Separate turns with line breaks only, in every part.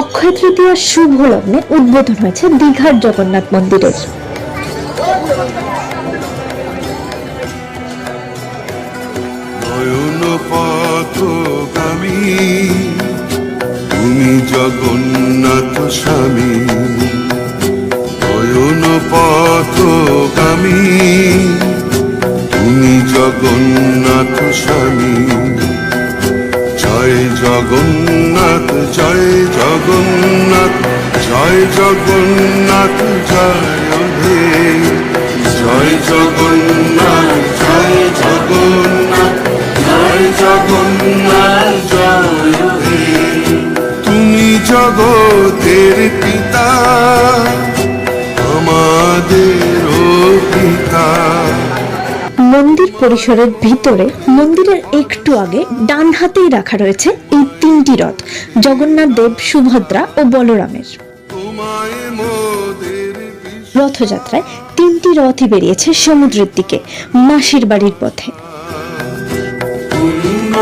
অক্ষয় তৃতীয়ার শুভ লগ্নে উদ্বোধন হয়েছে দীঘার জগন্নাথ মন্দিরের।
তুমি জগন্নাথ স্বামী। নয়ন পথগামী তুমি জগন্নাথ, জয় জগন্নাথ জয় জগন্নাথ, জয় হে জয় জগন্নাথ জয় জগন্নাথ জয় জগন্নাথ, জয় হে তুমি জগতের
মন্দির পরিসরের ভিতরে, মন্দিরের একটু আগে ডান হাতেই রাখা রয়েছে এই তিনটি রথ, জগন্নাথ দেব, সুভদ্রা ও বলরামের। রথযাত্রায় তিনটি রথই বেরিয়েছে সমুদ্রের দিকে, মাসির বাড়ির পথে।
পুণ্য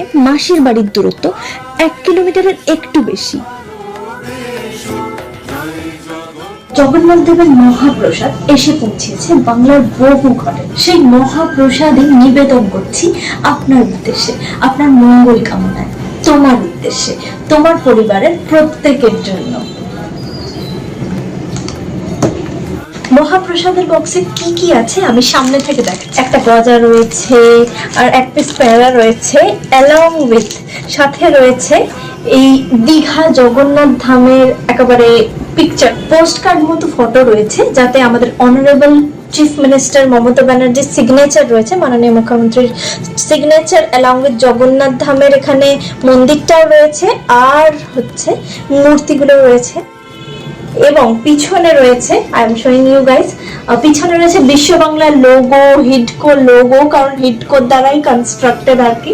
থেকে মাসির বাড়ির দূরত্ব এক কিলোমিটারের একটু বেশি। জগন্নাথ দেবের মহাপ্রসাদ এসে পৌঁছেছে বাংলার বহু ঘরে। সেই মহাপ্রসাদে নিবেদন করছি আপনার উদ্দেশ্যে, আপনার মঙ্গল কামনায়, তোমার উদ্দেশ্যে, তোমার পরিবারের প্রত্যেকের জন্য। মহাপ্রসাদের বক্সে কি কি আছে আমি সামনে থেকে দেখাচ্ছি। একটা গজা রয়েছে, আর এক পিস প্যারা রয়েছে অ্যালং উইথ সাথে রয়েছে এই দীঘা জগন্নাথ ধামের একেবারে পিকচার পোস্ট কার্ড মতো ফটো রয়েছে, যাতে আমাদের অনারেবল চিফ মিনিস্টার মমতা ব্যানার্জির সিগনেচার রয়েছে, মাননীয় মুখ্যমন্ত্রীর সিগনেচার অ্যালং উইথ জগন্নাথ ধামের এখানে মন্দিরটাও রয়েছে, আর হচ্ছে মূর্তিগুলো রয়েছে। এবং পিছনে রয়েছে I am showing you guys পিছনে রয়েছে বিশ্ব বাংলার লোগো হিডকো লোগো কারণ হিডকোর দ্বারাই কনস্ট্রাক্টেড আর কি।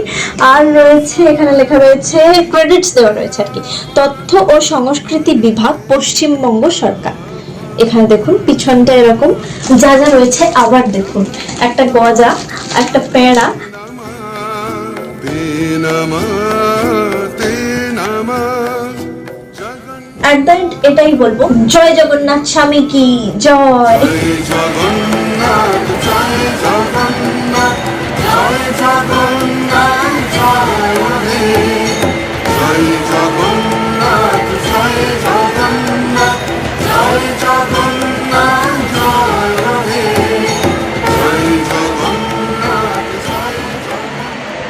আর রয়েছে, এখানে লেখা রয়েছে ক্রেডিটস দেওয়া রয়েছে আর কি। তথ্য ও সংস্কৃতি বিভাগ, পশ্চিমবঙ্গ সরকার। এখানে দেখুন, পিছনটা এরকম। যা যা রয়েছে, আবার দেখুন। একটা গজা, একটা পেঁড়া। অ্যাট দ্য এন্ড এটাই বলব। জয় জগন্নাথ স্বামী কি জয়।
জগন্নাথ জয় জগন্নাথ জয় জগন্নাথ জয় জগন্নাথ।